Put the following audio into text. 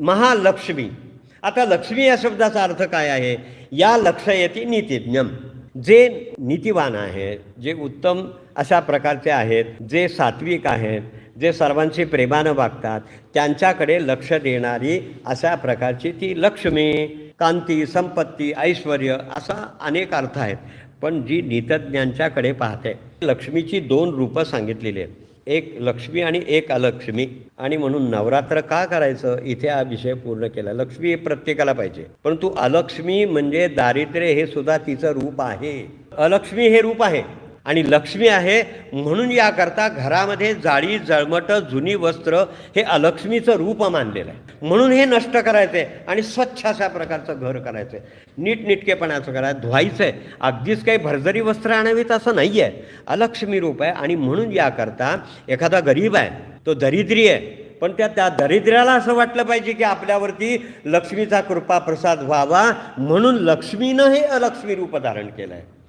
महालक्ष्मी. आता लक्ष्मी या शब्दाचा अर्थ काय आहे? या लक्ष येते नीतिज्ञम जे नीतिवान आहेत जे उत्तम अशा प्रकारचे आहेत जे सात्विक आहेत जे सर्वांशी प्रेमानं वागतात त्यांच्याकडे लक्ष देणारी अशा प्रकारची ती लक्ष्मी कांती संपत्ती ऐश्वर असा अनेक अर्थ आहेत. पण जी नीतज्ञांच्याकडे पाहते लक्ष्मीची दोन रूपं सांगितलेली आहेत. एक लक्ष्मी आणि एक अलक्ष्मी. आणि म्हणून नवरात्र का करायचं? इथे हा विषय पूर्ण केला. लक्ष्मी हे प्रत्येकाला पाहिजे. परंतु अलक्ष्मी म्हणजे दारिद्र्य हे सुद्धा तिचं रूप आहे. अलक्ष्मी हे रूप आहे. आणि लक्ष्मी आहे म्हणून याकरता घरामध्ये जाळी जळमटं जुनी वस्त्र हे अलक्ष्मीचं रूप मानलेलं आहे. म्हणून हे नष्ट करायचं आहे आणि स्वच्छ अशा प्रकारचं घर करायचं. आहे नीटनिटकेपणाचं करायचं धुवायचं आहे अगदीच काही भरजरी वस्त्र आणावीत असं नाही आहे अलक्ष्मी रूप आहे आणि म्हणून याकरता एखादा गरीब आहे तो दरिद्री आहे. पण त्या त्या दरिद्र्याला असं वाटलं पाहिजे की आपल्यावरती लक्ष्मीचा कृपा प्रसाद व्हावा म्हणून लक्ष्मीनं हे अलक्ष्मी रूप धारण केलं आहे